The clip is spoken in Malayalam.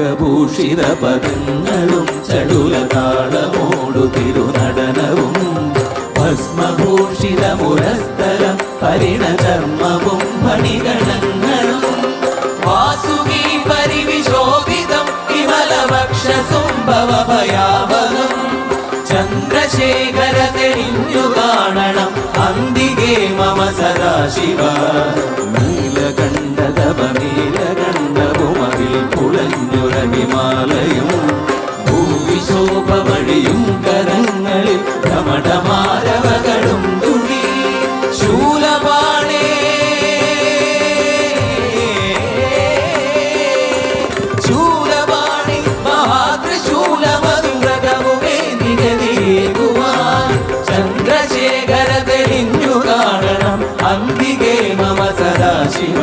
നാഗഭൂഷിത പദങ്ങളും ചടുല തിരുനടനവും. ഭസ്മഭൂഷിത മുരസ്ഥലം പരിണചർമ്മവും മണിഗണങ്ങളും വാസുകി പരിവിശോഭിതം വിമലവക്ഷസുംഭവ സംഭവഭയാവകം ചന്ദ്രശേഖര തെളിഞ്ഞു കാണണം അന്തികേ മമ സദാശിവ. നീലകണ്ഠതപ നീലകണ്ഠവുമതിൽ ഭൂവിശോഭമണിയും കരങ്ങളിൽ ധമഠമാരവകളും തുണി ശൂലപാണേ. ശൂലപാണി മഹാത്രിശൂലമതുരകമുമേ നിഗതിയേകുവാൻ. ചന്ദ്രശേഖര തെളിഞ്ഞു കാണണം അന്തികേ മമ സദാശിവ